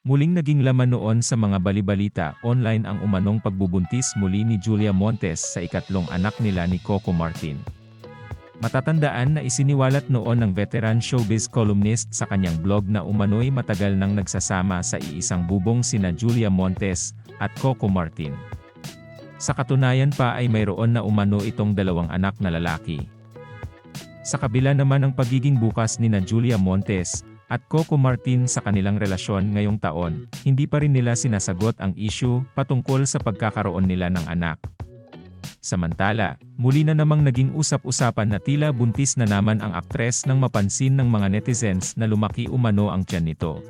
Muling naging laman noon sa mga balibalita online ang umanong pagbubuntis muli ni Julia Montes sa ikatlong anak nila ni Coco Martin. Matatandaan na isiniwalat noon ng veteran showbiz columnist sa kanyang blog na umano'y matagal nang nagsasama sa iisang bubong sina Julia Montes at Coco Martin. Sa katunayan pa ay mayroon na umano itong dalawang anak na lalaki. Sa kabila naman ng pagiging bukas ni na Julia Montes at Coco Martin sa kanilang relasyon ngayong taon, hindi pa rin nila sinasagot ang issue patungkol sa pagkakaroon nila ng anak. Samantala, muli na namang naging usap-usapan na tila buntis na naman ang aktres nang mapansin ng mga netizens na lumaki umano ang tiyan nito.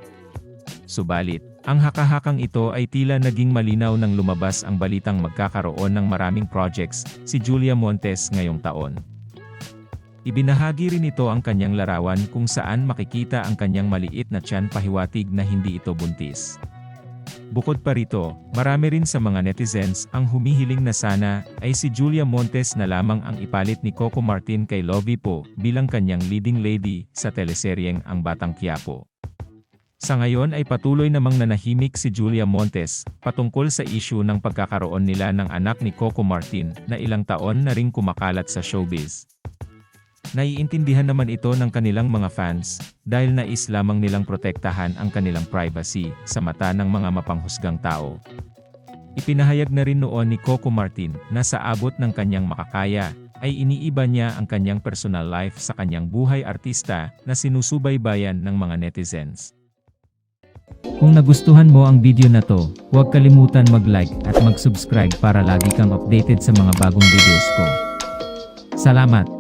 Subalit, ang hakahakang ito ay tila naging malinaw nang lumabas ang balitang magkakaroon ng maraming projects si Julia Montes ngayong taon. Ibinahagi rin ito ang kanyang larawan kung saan makikita ang kanyang maliit na tiyan pahiwatig na hindi ito buntis. Bukod pa rito, marami rin sa mga netizens ang humihiling na sana ay si Julia Montes na lamang ang ipalit ni Coco Martin kay Lovie Po bilang kanyang leading lady sa teleseryeng Ang Batang Quiapo. Sa ngayon ay patuloy namang nanahimik si Julia Montes patungkol sa issue ng pagkakaroon nila ng anak ni Coco Martin na ilang taon na ring kumakalat sa showbiz. Naiintindihan naman ito ng kanilang mga fans, dahil nais lamang nilang protektahan ang kanilang privacy sa mata ng mga mapanghusgang tao. Ipinahayag na rin noon ni Coco Martin na sa abot ng kanyang makakaya, ay iniiba niya ang kanyang personal life sa kanyang buhay artista na sinusubaybayan ng mga netizens. Kung nagustuhan mo ang video na to, huwag kalimutan mag-like at mag-subscribe para lagi kang updated sa mga bagong videos ko. Salamat!